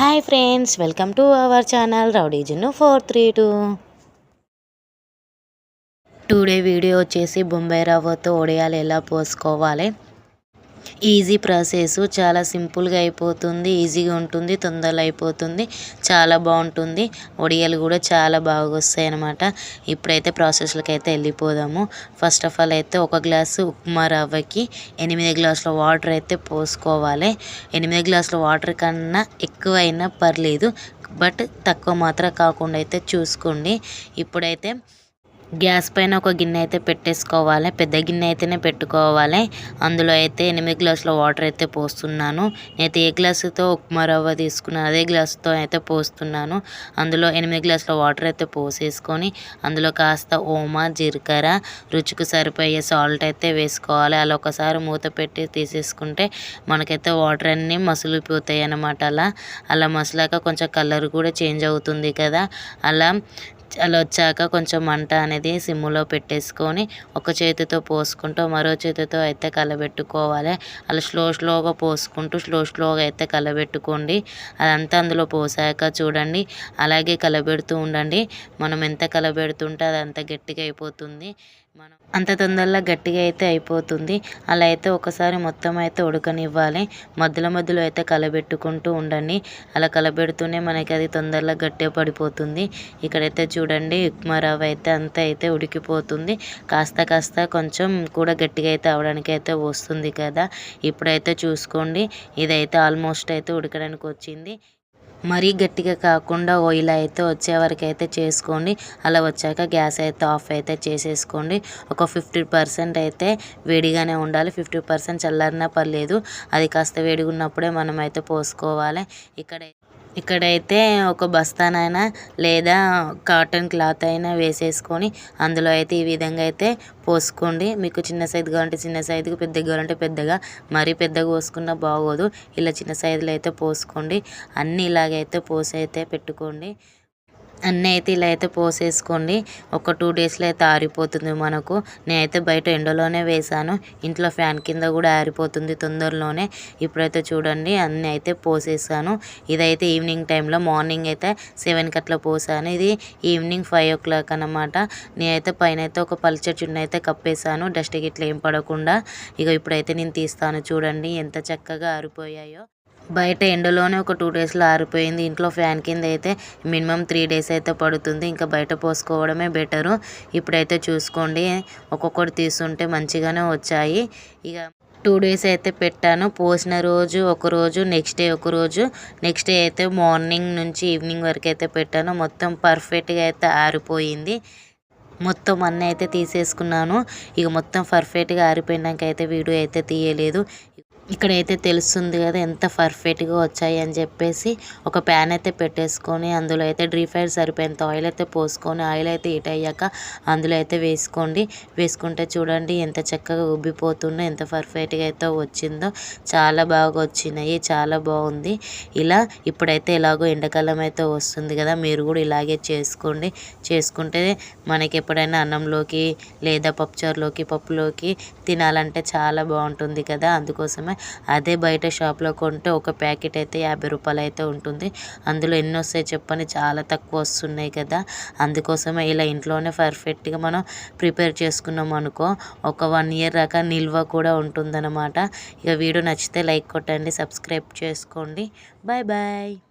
Hi friends welcome to our channel రౌడీజన్ four three two. Today video వచ్చేసి బొంబాయి రవ్వతో ఒడియాలు ఎలా పోసుకోవాలి? ఈజీ ప్రాసెస్ చాలా సింపుల్గా అయిపోతుంది ఈజీగా ఉంటుంది తొందరలో అయిపోతుంది చాలా బాగుంటుంది. వడియాలు కూడా చాలా బాగా వస్తాయి అన్నమాట. ఇప్పుడైతే ప్రాసెస్లకు అయితే వెళ్ళిపోదాము. ఫస్ట్ ఆఫ్ ఆల్ అయితే ఒక గ్లాసు ఉప్మా రవ్వకి ఎనిమిది గ్లాసుల వాటర్ అయితే పోసుకోవాలి. ఎనిమిది గ్లాసుల వాటర్ కన్నా ఎక్కువైనా పర్లేదు బట్ తక్కువ మాత్రం కాకుండా అయితే చూసుకోండి. ఇప్పుడైతే గ్యాస్ పైన ఒక గిన్నె అయితే పెట్టేసుకోవాలి. పెద్ద గిన్నె అయితేనే పెట్టుకోవాలి. అందులో అయితే ఎనిమిది గ్లాసుల వాటర్ అయితే పోస్తున్నాను. నేనైతే ఏ గ్లాసుతో ఉప్మా రవ్వ తీసుకున్నాను అదే గ్లాసుతో అయితే పోస్తున్నాను. అందులో ఎనిమిది గ్లాసుల వాటర్ అయితే పోసేసుకొని అందులో కాస్త ఓమా జీలకర్ర రుచికి సరిపోయే సాల్ట్ అయితే వేసుకోవాలి. అలా ఒకసారి మూత పెట్టి తీసేసుకుంటే మనకైతే వాటర్ అన్నీ మసులిపోతాయి అన్నమాట. అలా అలా మసలాక కొంచెం కలర్ కూడా చేంజ్ అవుతుంది కదా. అలా అలా వచ్చాక కొంచెం మంట అనేది సిమ్ములో పెట్టేసుకొని ఒక చేతితో పోసుకుంటూ మరో చేతితో అయితే కలబెట్టుకోవాలి. అలా స్లో స్లోగా పోసుకుంటూ స్లో స్లోగా అయితే కలబెట్టుకోండి. అదంతా అందులో పోసాక చూడండి. అలాగే కలబెడుతూ ఉండండి. మనం ఎంత కలబెడుతుంటే అది అంత గట్టిగా అయిపోతుంది. మనం అంత తొందరగా గట్టిగా అయితే అయిపోతుంది. అలా అయితే ఒకసారి మొత్తం అయితే ఉడకనివ్వాలి. మధ్యలో మధ్యలో అయితే కలబెట్టుకుంటూ ఉండండి. అలా కలబెడుతూనే మనకి అది తొందరగా గట్టిగా పడిపోతుంది. ఇక్కడైతే చూడండి ఉప్మా రవ్వ అయితే అంత అయితే ఉడికిపోతుంది. కాస్త కాస్త కొంచెం కూడా గట్టిగా అయితే అవడానికి అయితే వస్తుంది కదా. ఇప్పుడైతే చూసుకోండి ఇదైతే ఆల్మోస్ట్ అయితే ఉడకడానికి వచ్చింది. మరీ గట్టిగా కాకుండా ఇలా అయితే వచ్చే వరకు అయితే చేసుకోండి. అలా వచ్చాక గ్యాస్ అయితే ఆఫ్ అయితే చేసేసుకోండి. ఒక ఫిఫ్టీ పర్సెంట్ అయితే వేడిగానే ఉండాలి. ఫిఫ్టీ పర్సెంట్ చల్లారినా పర్లేదు. అది కాస్త వేడిగా ఉన్నప్పుడే మనం అయితే పోసుకోవాలి. ఇక్కడ ఇక్కడైతే ఒక బస్తానైనా లేదా కాటన్ క్లాత్ అయినా వేసేసుకొని అందులో అయితే ఈ విధంగా అయితే పోసుకోండి. మీకు చిన్న సైజు కావాలంటే చిన్న సైజుకి పెద్దగా కావాలంటే పెద్దగా మరీ పెద్దగా పోసుకున్నా బాగోదు. ఇలా చిన్న సైజులో అయితే పోసుకోండి. అన్నీ ఇలాగైతే పోసి అయితే పెట్టుకోండి. అన్నీ అయితే ఇలా అయితే పోసేసుకోండి. ఒక టూ డేస్లో అయితే ఆరిపోతుంది మనకు. నేనైతే బయట ఎండలోనే వేసాను ఇంట్లో ఫ్యాన్ కింద కూడా ఆరిపోతుంది తొందరలోనే. ఇప్పుడైతే చూడండి అన్నీ అయితే పోసేసాను. ఇదైతే ఈవినింగ్ టైంలో మార్నింగ్ అయితే సెవెన్కి అట్లా పోసాను. ఇది ఈవినింగ్ ఫైవ్ ఓ క్లాక్ అనమాట నేనైతే పైన అయితే ఒక పల్చటి అయితే కప్పేసాను డస్ట్ గిట్లా ఏం పడకుండా. ఇక ఇప్పుడైతే నేను తీస్తాను చూడండి ఎంత చక్కగా ఆరిపోయాయో. బయట ఎండలోనే ఒక టూ డేస్లో ఆరిపోయింది. ఇంట్లో ఫ్యాన్ కింద అయితే మినిమం త్రీ డేస్ అయితే పడుతుంది. ఇంకా బయట పోసుకోవడమే బెటరు ఇప్పుడైతే చూసుకోండి. ఒక్కొక్కటి తీసుంటే మంచిగానే వచ్చాయి. ఇక టూ డేస్ అయితే పెట్టాను. పోసిన రోజు ఒక రోజు నెక్స్ట్ డే ఒక రోజు. నెక్స్ట్ డే అయితే మార్నింగ్ నుంచి ఈవినింగ్ వరకు అయితే పెట్టాను. మొత్తం పర్ఫెక్ట్గా అయితే ఆరిపోయింది. మొత్తం అన్నీ అయితే తీసేసుకున్నాను. ఇక మొత్తం పర్ఫెక్ట్గా ఆరిపోయినాక అయితే వీడియో అయితే తీయలేదు. ఇక్కడైతే తెలుస్తుంది కదా ఎంత పర్ఫెక్ట్గా వచ్చాయి అని చెప్పేసి ఒక ప్యాన్ అయితే పెట్టేసుకొని అందులో అయితే డ్రీ ఫ్రైడ్ సరిపోయేంత ఆయిల్ అయితే పోసుకొని ఆయిల్ అయితే హీట్ అయ్యాక అందులో అయితే వేసుకోండి. వేసుకుంటే చూడండి ఎంత చక్కగా ఉబ్బిపోతుందో ఎంత పర్ఫెక్ట్గా అయితే వచ్చిందో. చాలా బాగా వచ్చినాయి చాలా బాగుంది. ఇలా ఇప్పుడైతే ఎలాగో ఎండాకాలం అయితే వస్తుంది కదా మీరు కూడా ఇలాగే చేసుకోండి. చేసుకుంటే మనకి ఎప్పుడైనా అన్నంలోకి లేదా పప్పుచారులోకి పప్పులోకి తినాలంటే చాలా బాగుంటుంది కదా. అందుకోసమే అదే బయట షాప్లో కొంటే ఒక ప్యాకెట్ అయితే యాభై రూపాయలు అయితే ఉంటుంది. అందులో ఎన్ని వస్తాయి చెప్పని చాలా తక్కువ వస్తున్నాయి కదా. అందుకోసమే ఇలా ఇంట్లోనే పర్ఫెక్ట్గా మనం ప్రిపేర్ చేసుకున్నాం అనుకో ఒక వన్ ఇయర్ దాకా నిల్వ కూడా ఉంటుందన్నమాట. ఇక వీడియో నచ్చితే లైక్ కొట్టండి సబ్స్క్రైబ్ చేసుకోండి. Bye bye.